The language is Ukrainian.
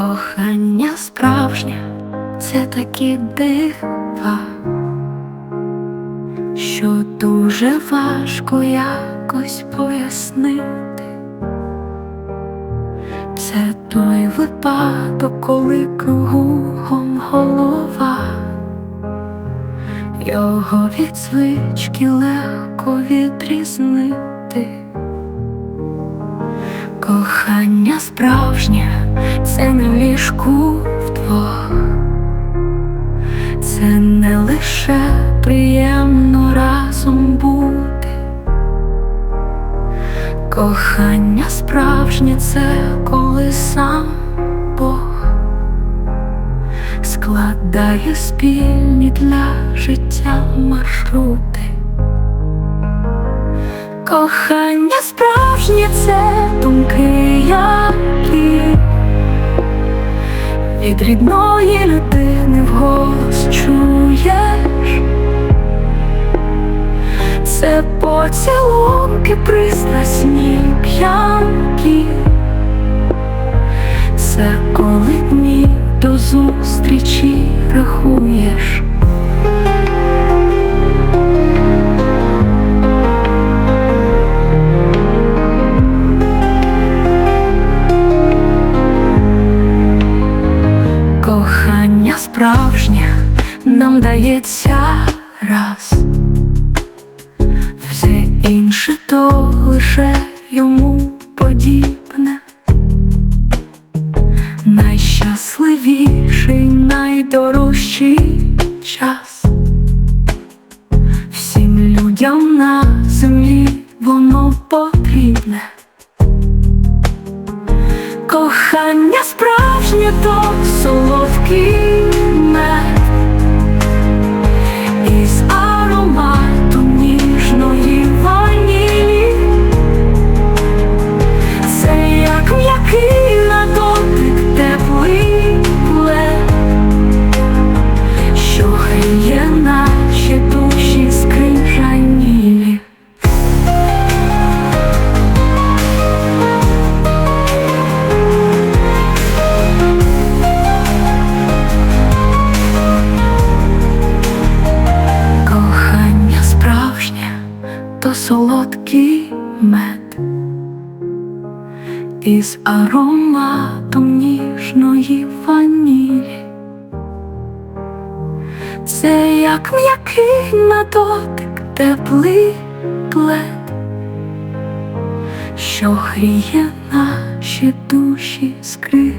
Кохання справжнє це такі дива, що дуже важко якось пояснити. Це той випадок, коли кругом голова, його від звички легко відрізнити. Кохання справжнє, це не в ліжку вдвох, це не лише приємно разом бути. Кохання справжнє це коли сам Бог складає спільні для життя маршрути. Кохання справжнє це думки, які від рідної людини вголос чуєш. Це поцілунки пристрасні п'янки. Це коли дні до зустрічі рахуєш. Кохання справжнє нам дається раз, все інше то лише йому подібне, найщасливіший, найдорожчий час. Всім людям на солодкий мед із ароматом ніжної ванілі. Це як м'який на дотик теплий плед, що гріє наші душі скришені.